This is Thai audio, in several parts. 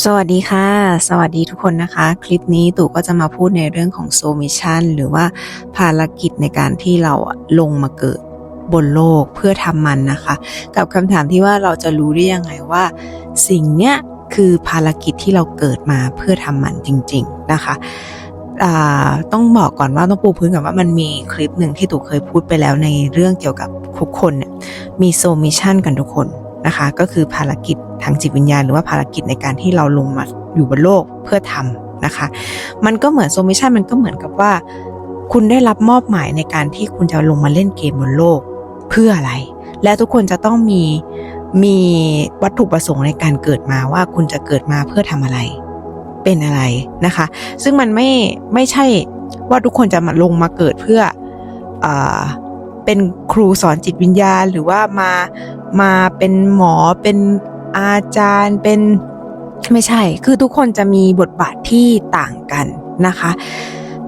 สวัสดีค่ะ สวัสดีทุกคนนะคะ คลิปนี้ตู่ก็จะมาพูดในเรื่องของโซมิชันหรือว่าภารกิจในการที่เราลงมาเกิดบนโลกเพื่อทำมันนะคะ กับคำถามที่ว่าเราจะรู้ได้ยังไงว่า สิ่งเนี้ยคือภารกิจที่เราเกิดมาเพื่อทำมันจริง ๆนะคะต้องบอกก่อนว่าต้องปูพื้นก่อนว่ามันมีคลิปหนึ่งที่ตู่เคยพูดไปแล้วในเรื่องเกี่ยวกับทุกคนเนี่ยมีโซมิชันกันทุกคน นะคะ ก็คือภารกิจทางจิตวิญญาณ หรือว่าภารกิจในการที่เราลงมาอยู่บนโลกเพื่อทำนะคะ มันก็เหมือนโซมิชันมันก็เหมือนกับว่า คุณได้รับมอบหมายในการที่คุณจะลงมาเล่นเกมบนโลกเพื่ออะไร และทุกคนจะต้องมีมีวัตถุประสงค์ในการเกิดมาว่าคุณจะเกิดมาเพื่อทำอะไร เป็นอะไรนะคะ ซึ่งมันไม่ไม่ใช่ว่าทุกคนจะมาลงมาเกิดเพื่ออ เป็นครูสอนจิตวิญญาณ หรือว่ามามาเป็นหมอเป็นอาจารย์เป็นไม่ใช่ คือทุกคนจะมีบทบาทที่ต่างกันนะคะ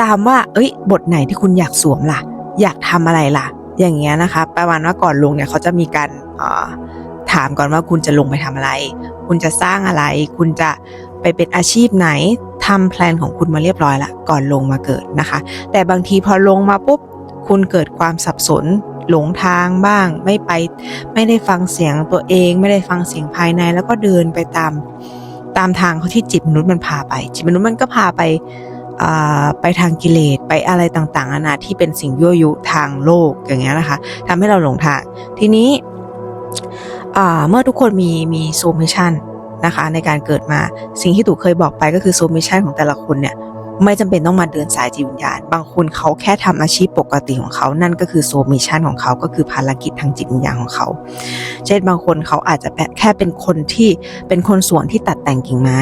ตามว่า เอ้ย บทไหนที่คุณอยากสวมล่ะ อยากทำอะไรล่ะ อย่างเงี้ยนะคะ ประมาณว่าก่อนลงเนี่ยเขาจะมีการถามก่อนว่าคุณจะลงไปทำอะไร คุณจะสร้างอะไร คุณจะไปเป็นอาชีพไหนทำแพลนของคุณมาเรียบร้อยละก่อนลงมาเกิดนะคะ แต่บางทีพอลงมาปุ๊บ คุณเกิดความสับสน หลงทางบ้าง ไม่ไป ไม่ได้ฟังเสียงตัวเอง ไม่ได้ฟังเสียงภายใน แล้วก็เดินไปตาม ตามทางเขาที่จิตมนุษย์มันพาไป จิตมนุษย์มันก็พาไปไปทางกิเลสไปอะไรต่างๆนานาที่เป็นสิ่งยั่วยุทางโลกอย่างเงี้ยนะคะทำให้เราหลงทาง ทีนี้เมื่อทุกคนมีมีโซมิชันนะคะในการเกิดมาสิ่งที่ตู่เคยบอกไปก็คือโซมิชันของแต่ละคนเนี่ย ไม่จำเป็นต้องมาเดินสายจิตวิญญาณ บางคนเขาแค่ทำอาชีพปกติของเขา นั่นก็คือโซมิชันของเขา ก็คือภารกิจทางจิตวิญญาณของเขา เช่นบางคนเขาอาจจะแค่เป็นคนที่เป็นคนสวนที่ตัดแต่งกิ่งไม้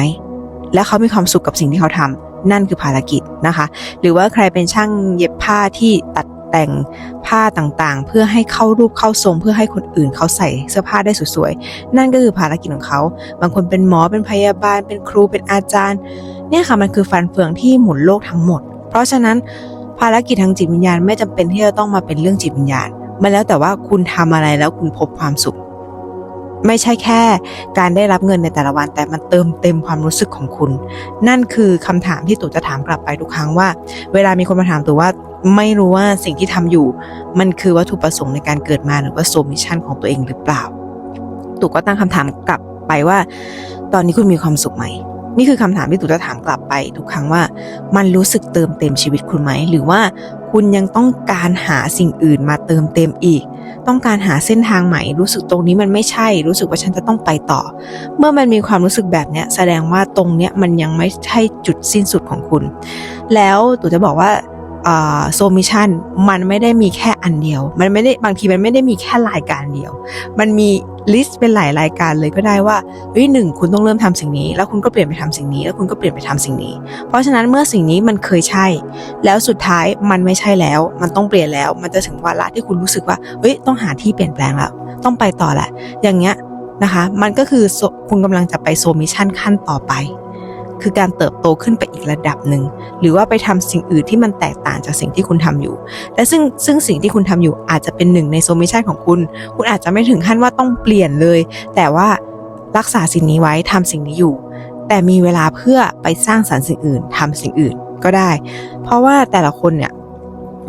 และเขามีความสุขกับสิ่งที่เขาทำนั่นคือภารกิจนะคะ หรือว่าใครเป็นช่างเย็บผ้าที่ตัด แต่งผ้าต่างๆ เพื่อให้เข้ารูปเข้าทรง เพื่อให้คนอื่นเขาใส่เสื้อผ้าได้สวยๆ นั่นก็คือภารกิจของเขา บางคนเป็นหมอเป็นพยาบาล เป็นครูเป็นอาจารย์ เนี่ยค่ะมันคือฟันเฟืองที่หมุนโลกทั้งหมด เพราะฉะนั้นภารกิจทางจิตวิญญาณไม่จำเป็นที่จะต้องมาเป็นเรื่องจิตวิญญาณ มันแล้วแต่ว่าคุณทำอะไรแล้วคุณพบความสุข ไม่ใช่แค่การได้รับเงินในแต่ละวัน แต่มันเติมเต็มความรู้สึกของคุณ นั่นคือคำถามที่ตู่จะถามกลับไปทุกครั้งว่า เวลามีคนมาถามตู่ว่า ไม่รู้ว่าสิ่งที่ทำอยู่ มันคือวัตถุประสงค์ในการเกิดมาหรือว่าโซมิชันของตัวเองหรือเปล่าตู่ก็ตั้งคำถามกลับไปว่า ตอนนี้คุณมีความสุขไหม นี่คือคำถามที่ตู่จะถามกลับไป ทุกครั้งว่า มันรู้สึกเติมเต็มชีวิตคุณไหม หรือว่าคุณยังต้องการหาสิ่งอื่นมาเติมเต็มอีก ต้องการหาเส้นทางใหม่ รู้สึกตรงนี้มันไม่ใช่ รู้สึกว่าฉันจะต้องไปต่อ เมื่อมันมีความรู้สึกแบบนี้แสดงว่าตรงเนี้ยมันยังไม่ใช่จุดสิ้นสุดของคุณ แล้วตู่จะบอกว่า โซมิชันมันไม่ได้มีแค่อันเดียว มันไม่ได้บางทีมันไม่ได้มีแค่รายการเดียว มันมีลิสต์เป็นหลายรายการเลยก็ได้ว่าเฮ้ยหนึ่งคุณต้องเริ่มทำสิ่งนี้ แล้วคุณก็เปลี่ยนไปทำสิ่งนี้ แล้วคุณก็เปลี่ยนไปทำสิ่งนี้ เพราะฉะนั้นเมื่อสิ่งนี้มันเคยใช่ แล้วสุดท้ายมันไม่ใช่แล้ว มันต้องเปลี่ยนแล้ว มันจะถึงวาระที่คุณรู้สึกว่าเฮ้ยต้องหาที่เปลี่ยนแปลงแล้วต้องไปต่อแหละ อย่างเงี้ยนะคะ มันก็คือคุณกำลังจะไปโซมิชันขั้นต่อไป คือการเติบโตขึ้นไปอีกระดับหนึ่ง หรือว่าไปทำสิ่งอื่นที่มันแตกต่างจากสิ่งที่คุณทำอยู่ และซึ่งซึ่งสิ่งที่คุณทำอยู่อาจจะเป็นหนึ่งในโซมิชันของคุณ คุณอาจจะไม่ถึงขั้นว่าต้องเปลี่ยนเลย แต่ว่ารักษาสิ่งนี้ไว้ทำสิ่งนี้อยู่ แต่มีเวลาเพื่อไปสร้างสรรค์สิ่งอื่นทำสิ่งอื่นก็ได้ เพราะว่าแต่ละคนเนี่ย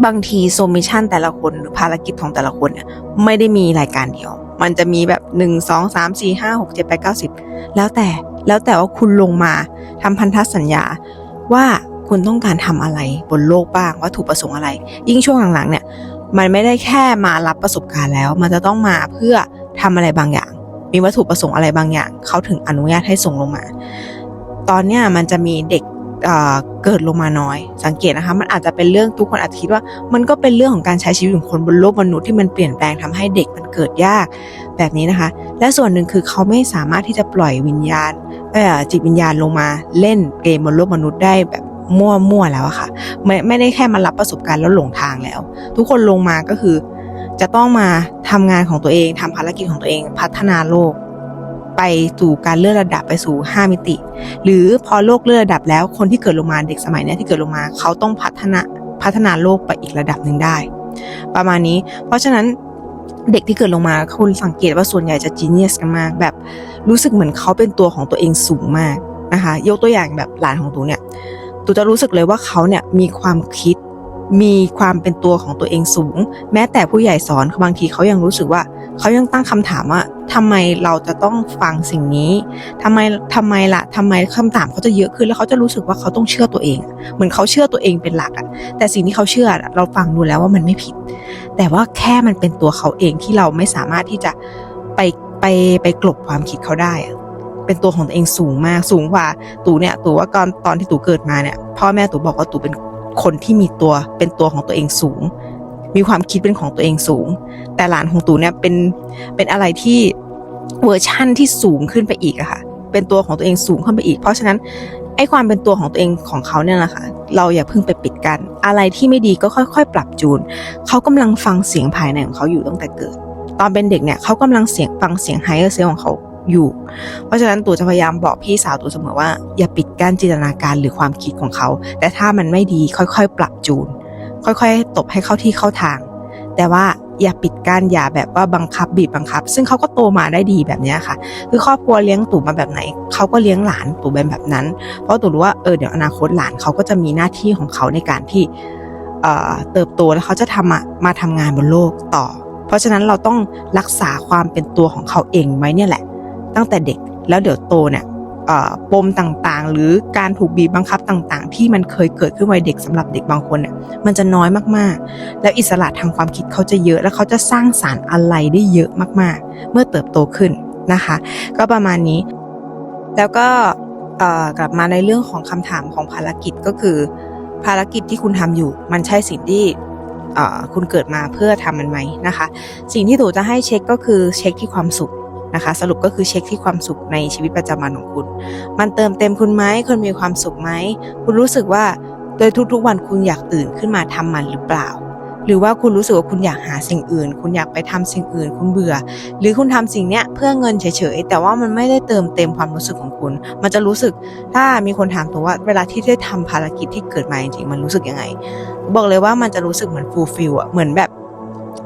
บางทีโซมิชันแต่ละคนหรือภารกิจของแต่ละคนเนี่ยไม่ได้มีรายการเดียว มันจะมีแบบ1 2 3 4 5 6 7 8 9 10แล้วแต่ แล้วแต่ว่าคุณลงมาทำพันธสัญญาว่าคุณต้องการทำอะไรบนโลกบ้างวัตถุประสงค์อะไร ยิ่งช่วงหลังๆเนี่ยมันไม่ได้แค่มารับประสบการณ์แล้ว มันจะต้องมาเพื่อทำอะไรบางอย่าง มีวัตถุประสงค์อะไรบางอย่าง เขาถึงอนุญาตให้ส่งลงมา ตอนเนี้ยมันจะมีเด็กเกิดลงมาน้อย สังเกตนะคะ มันอาจจะเป็นเรื่องทุกคนอาจจะคิดว่า มันก็เป็นเรื่องของการใช้ชีวิตของคนบนโลกมนุษย์ที่มันเปลี่ยนแปลงทำให้เด็กมันเกิดยากแบบนี้นะคะ และส่วนหนึ่งคือเขาไม่สามารถที่จะปล่อยวิญญาณ จิตวิญญาณลงมาเล่นเกมบนโลกมนุษย์ได้แบบมั่วๆแล้วอะค่ะ ไม่ไม่ได้แค่มารับประสบการณ์แล้วหลงทางแล้ว ทุกคนลงมาก็คือ จะต้องมาทำงานของตัวเองทำภารกิจของตัวเองพัฒนาโลก ไปสู่การเลื่อนระดับไปสู่ 5 มิติ หรือพอโลกเลื่อนระดับแล้วคนที่เกิดลงมาเด็กสมัยนี้ที่เกิดลงมาเขาต้องพัฒนาพัฒนาโลกไปอีกระดับหนึ่งได้ ประมาณนี้ เพราะฉะนั้น เด็กที่เกิดลงมาคุณสังเกตว่าส่วนใหญ่จะจีเนียสกันมาก แบบรู้สึกเหมือนเขาเป็นตัวของตัวเองสูงมากนะคะ ยกตัวอย่างแบบหลานของตูเนี่ยตูจะรู้สึกเลยว่าเขาเนี่ยมีความคิด มีความเป็นตัวของตัวเองสูง แม้แต่ผู้ใหญ่สอนบางทีเขายังรู้สึกว่า เขายังตั้งคำถามว่าทำไมเราจะต้องฟังสิ่งนี้ทำไมทำไมล่ะทำไมคำถามเขาจะเยอะขึ้นแล้วเขาจะรู้สึกว่าเขาต้องเชื่อตัวเอง เหมือนเขาเชื่อตัวเองเป็นหลักอะแต่สิ่งที่เขาเชื่อเราฟังดูแล้วว่ามันไม่ผิด แต่ว่าแค่มันเป็นตัวเขาเองที่เราไม่สามารถที่จะไปไปไปกลบความคิดเขาได้อะเป็นตัวของตัวเองสูงมากสูงกว่าตู่เนี่ยตู่ว่าตอนตอนที่ตู่เกิดมาเนี่ย พ่อแม่ตู่บอกว่าตู่เป็นคนที่มีตัวเป็นตัวของตัวเองสูง มีความคิดเป็นของตัวเองสูง แต่หลานของตู่เนี่ยเป็นเป็นอะไรที่เวอร์ชั่นที่สูงขึ้นไปอีกอะค่ะ เป็นตัวของตัวเองสูงขึ้นไปอีก เพราะฉะนั้นไอ้ความเป็นตัวของตัวเองของเขาเนี่ยแหละค่ะเราอย่าเพิ่งไปปิดกัน อะไรที่ไม่ดีก็ค่อยๆ ปรับจูน เขากำลังฟังเสียงภายในของเขาอยู่ตั้งแต่เกิด ตอนเป็นเด็กเนี่ยเขากำลังเสียงฟังเสียงไฮเออร์เซลของเขาอยู่ เพราะฉะนั้นตู่จะพยายามบอกพี่สาวตู่เสมอว่า อย่าปิดกั้นจินตนาการหรือความคิดของเขา แต่ถ้ามันไม่ดีค่อยๆ ปรับจูน ค่อยๆ ตบให้เข้าที่เข้าทาง แต่ว่าอย่าปิดกั้นอย่าแบบว่าบังคับบีบบังคับ ซึ่งเขาก็โตมาได้ดีแบบนี้ค่ะ คือครอบครัวเลี้ยงตู่มาแบบไหนเขาก็เลี้ยงหลานตู่เป็นแบบนั้น เพราะตู่รู้ว่าเออเดี๋ยวอนาคตหลานเขาก็จะมีหน้าที่ของเขาในการที่เอ่อเติบโตแล้วเขาจะทำอะมาทำงานบนโลกต่อ เพราะฉะนั้นเราต้องรักษาความเป็นตัวของเขาเองไว้เนี่ยแหละ ตั้งแต่เด็กแล้วเดี๋ยวโตเนี่ย ปมต่างๆ หรือการถูกบีบบังคับต่างๆ ที่มันเคยเกิดขึ้นวัยเด็กสำหรับเด็กบางคนเนี่ยมันจะน้อยมากๆ แล้วอิสระทางความคิดเขาจะเยอะ แล้วเขาจะสร้างสารรค์อะไรได้เยอะมากๆ เมื่อเติบโตขึ้นนะคะ ก็ประมาณนี้ แล้วก็กลับมาในเรื่องของคำถามของภารกิจก็คือ ภารกิจที่คุณทำอยู่ มันใช่สิ่งที่คุณเกิดมาเพื่อทำมันไหมนะคะ สิ่งที่ตู่จะให้เช็คก็คือเช็คที่ความสุข นะคะ สรุปก็คือเช็คที่ความสุขในชีวิตประจำวันของคุณ มันเติมเต็มคุณไหมคุณมีความสุขไหมคุณรู้สึกว่าโดยทุกๆวันคุณอยากตื่นขึ้นมาทำมันหรือเปล่า หรือว่าคุณรู้สึกว่าคุณอยากหาสิ่งอื่น คุณอยากไปทำสิ่งอื่น คุณเบื่อ หรือคุณทำสิ่งเนี้ยเพื่อเงินเฉยๆแต่ว่ามันไม่ได้เติมเต็มความรู้สึกของคุณ มันจะรู้สึกถ้ามีคนถามตัวว่าเวลาที่ได้ทำภารกิจที่เกิดมาจริงๆมันรู้สึกยังไง บอกเลยว่ามันจะรู้สึกเหมือนฟูลฟิลอะเหมือนแบบ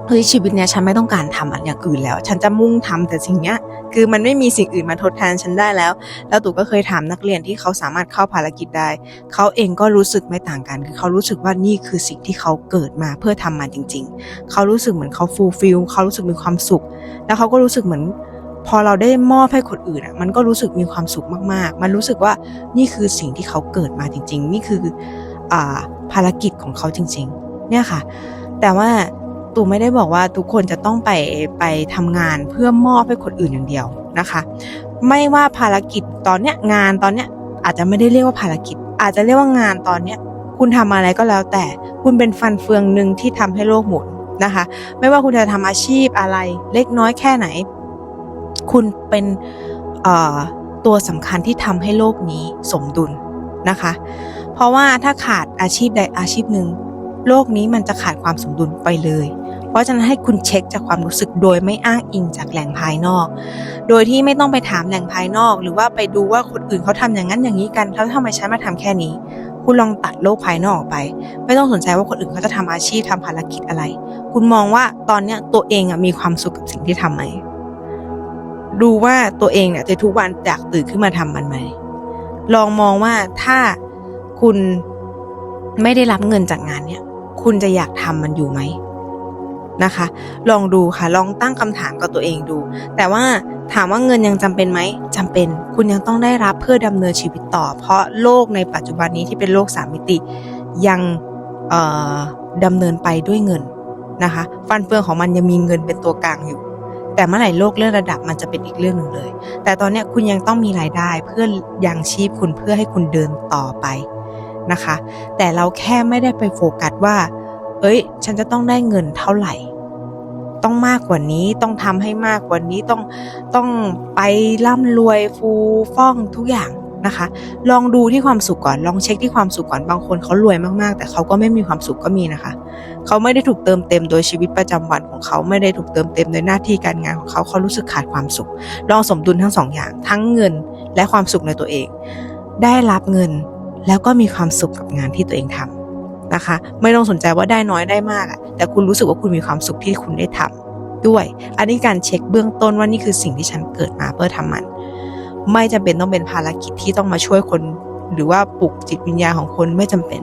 เฮ้ยชีวิตเนี้ยฉันไม่ต้องการทำอันอย่างอื่นแล้ว ฉันจะมุ่งทำแต่สิ่งเนี้ยคือมันไม่มีสิ่งอื่นมาทดแทนฉันได้แล้ว แล้วตู่ก็เคยถามนักเรียนที่เขาสามารถเข้าภารกิจได้ เขาเองก็รู้สึกไม่ต่างกันคือเขารู้สึกว่านี่คือสิ่งที่เขาเกิดมาเพื่อทำมันจริง ๆ เขารู้สึกเหมือนเขาฟูลฟิลเขารู้สึกมีความสุข แล้วเขาก็รู้สึกเหมือนพอเราได้มอบให้คนอื่นอะ มันก็รู้สึกมีความสุขมากๆ มันรู้สึกว่านี่คือสิ่งที่เขาเกิดมาจริง ๆ นี่คืออ่าภารกิจของเขาจริง ๆ เนี่ยค่ะ แต่ว่า ตูไม่ได้บอกว่าทุกคนจะต้องไปไปทำงานเพื่อมอบให้คนอื่นอย่างเดียวนะคะ ไม่ว่าภารกิจตอนเนี้ยงานตอนเนี้ยอาจจะไม่ได้เรียกว่าภารกิจ อาจจะเรียกว่างานตอนเนี้ยคุณทำอะไรก็แล้วแต่คุณเป็นฟันเฟืองหนึ่งที่ทำให้โลกหมุนนะคะ ไม่ว่าคุณจะทำอาชีพอะไรเล็กน้อยแค่ไหน คุณเป็นตัวสำคัญที่ทำให้โลกนี้สมดุลนะคะ เพราะว่าถ้าขาดอาชีพใดอาชีพหนึ่ง โลกนี้มันจะขาดความสมดุลไปเลย เพราะฉะนั้นให้คุณเช็คจากความรู้สึกโดยไม่อ้างอิงจากแหล่งภายนอก โดยที่ไม่ต้องไปถามแหล่งภายนอก หรือว่าไปดูว่าคนอื่นเขาทำอย่างนั้นอย่างนี้กันแล้วทำไมฉันมาทำแค่นี้ คุณลองตัดโลกภายนอกออกไป ไม่ต้องสนใจว่าคนอื่นเขาจะทำอาชีพทำภารกิจอะไร คุณมองว่าตอนเนี้ยตัวเองอะมีความสุขกับสิ่งที่ทำไหมดูว่าตัวเองเนี่ยในทุกวันอยากตื่นขึ้นมาทำมันไหมลองมองว่าถ้าคุณไม่ได้รับเงินจากงานเนี่ย คุณจะอยากทำมันอยู่ไหมนะคะ ลองดูค่ะ ลองตั้งคำถามกับตัวเองดู แต่ว่าถามว่าเงินยังจำเป็นไหมจำเป็น คุณยังต้องได้รับเพื่อดำเนินชีวิตต่อ เพราะโลกในปัจจุบันนี้ที่เป็นโลกสามมิติยังดำเนินไปด้วยเงินนะคะ ฟันเฟืองของมันยังมีเงินเป็นตัวกลางอยู่ แต่เมื่อไหร่โลกเลื่อนระดับมันจะเป็นอีกเรื่องหนึ่งเลย แต่ตอนนี้คุณยังต้องมีรายได้เพื่อยังชีพคุณเพื่อให้คุณเดินต่อไป นะคะ แต่เราแค่ไม่ได้ไปโฟกัสว่า เอ้ย ฉันจะต้องได้เงินเท่าไหร่ ต้องมากกว่านี้ต้องทำให้มากกว่านี้ต้องต้องไปร่ำรวยฟูฟ่องทุกอย่างนะคะ ลองดูที่ความสุขก่อนลองเช็คที่ความสุขก่อนบางคนเขารวยมากๆ แต่เขาก็ไม่มีความสุขก็มีนะคะ เขาไม่ได้ถูกเติมเต็มโดยชีวิตประจำวันของเขาไม่ได้ถูกเติมเต็มโดยหน้าที่การงานของเขาเขารู้สึกขาดความสุข ลองสมดุลทั้งสองอย่าง ทั้งเงินและความสุขในตัวเอง ได้รับเงิน แล้วก็มีความสุขกับงานที่ตัวเองทำนะคะ ไม่ต้องสนใจว่าได้น้อยได้มากอะแต่คุณรู้สึกว่าคุณมีความสุขที่คุณได้ทำด้วย อันนี้การเช็คเบื้องต้นว่านี่คือสิ่งที่ฉันเกิดมาเพื่อทำมัน ไม่จำเป็นต้องเป็นภารกิจที่ต้องมาช่วยคน หรือว่าปลุกจิตวิญญาณของคนไม่จำเป็น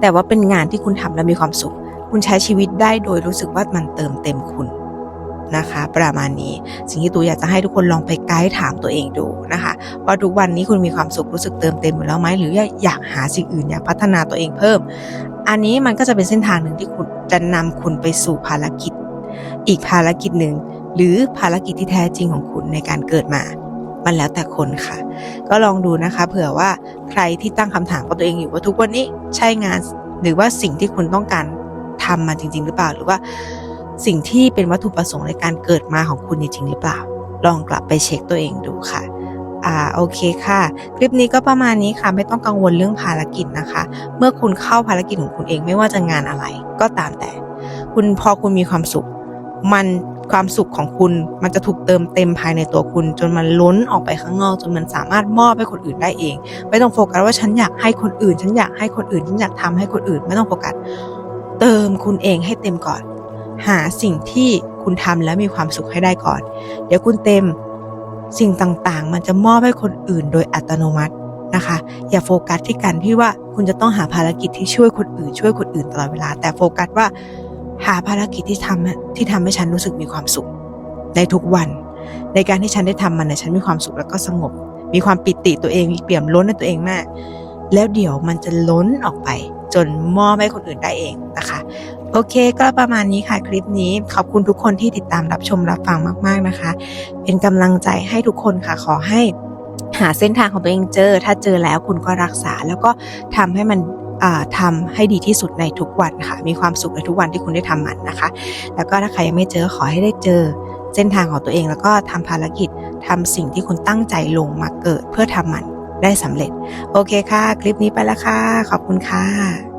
แต่ว่าเป็นงานที่คุณทำแล้วมีความสุข คุณใช้ชีวิตได้โดยรู้สึกว่ามันเติมเต็มคุณนะคะ ประมาณนี้สิ่งที่ตูอยากจะให้ทุกคนลองไปไกด์ถามตัวเองดูนะคะ ว่าทุกวันนี้คุณมีความสุขรู้สึกเติมเต็มอยู่แล้วไหมหรืออยากหาสิ่งอื่นอยากพัฒนาตัวเองเพิ่ม อันนี้มันก็จะเป็นเส้นทางหนึ่งที่คุณจะนำคุณไปสู่ภารกิจ อีกภารกิจหนึ่งหรือภารกิจที่แท้จริงของคุณในการเกิดมา มันแล้วแต่คนค่ะ ก็ลองดูนะคะเผื่อว่าใครที่ตั้งคำถามกับตัวเองอยู่ว่าทุกวันนี้ใช่งานหรือว่าสิ่งที่คุณต้องการทำมันจริง ๆ หรือเปล่าหรือว่าสิ่งที่เป็นวัตถุประสงค์ในการเกิดมาของคุณจริงๆหรือเปล่า ลองกลับไปเช็คตัวเองดูค่ะ อ่าโอเคค่ะ คลิปนี้ก็ประมาณนี้ค่ะ ไม่ต้องกังวลเรื่องภารกิจนะคะ เมื่อคุณเข้าภารกิจของคุณเองไม่ว่าจะงานอะไร ก็ตามแต่ คุณพอคุณมีความสุข มันความสุขของคุณมันจะถูกเติมเต็มภายในตัวคุณ จนมันล้นออกไปข้างนอก จนมันสามารถมอบให้คนอื่นได้เอง ไม่ต้องโฟกัสว่าฉันอยากให้คนอื่น ฉันอยากให้คนอื่นฉันอยากทำให้คนอื่น ไม่ต้องโฟกัสเติมคุณเองให้เต็มก่อน หาสิ่งที่คุณทำแล้วมีความสุขให้ได้ก่อน เดี๋ยวคุณเต็ม สิ่งต่างๆ มันจะมอบให้คนอื่นโดยอัตโนมัตินะคะ อย่าโฟกัสที่การที่ว่าคุณจะต้องหาภารกิจที่ช่วยคนอื่น ช่วยคนอื่นตลอดเวลา แต่โฟกัสว่าหาภารกิจที่ทำที่ทำให้ฉันรู้สึกมีความสุข ในทุกวัน ในการที่ฉันได้ทำมันเนี่ยฉันมีความสุขแล้วก็สงบ มีความปิติตัวเองมีเปี่ยมล้นในตัวเองมาก แล้วเดี๋ยวมันจะล้นออกไป จนมอบให้คนอื่นได้เองนะคะ โอเค ก็ประมาณนี้ค่ะคลิปนี้ขอบคุณทุกคนที่ติดตามรับชมรับฟังมาก ๆนะคะ เป็นกำลังใจให้ทุกคนค่ะขอให้หาเส้นทางของตัวเองเจอ ถ้าเจอแล้วคุณก็รักษา แล้วก็ทำให้มันอ่าทำให้ดีที่สุดในทุกวันค่ะ มีความสุขในทุกวันที่คุณได้ทำมันนะคะ แล้วก็ถ้าใครยังไม่เจอขอให้ได้เจอเส้นทางของตัวเองแล้วก็ทำภารกิจทำสิ่งที่คุณตั้งใจลงมาเกิดเพื่อทำมันได้สำเร็จ โอเคค่ะ คลิปนี้ไปแล้วค่ะ ขอบคุณค่ะ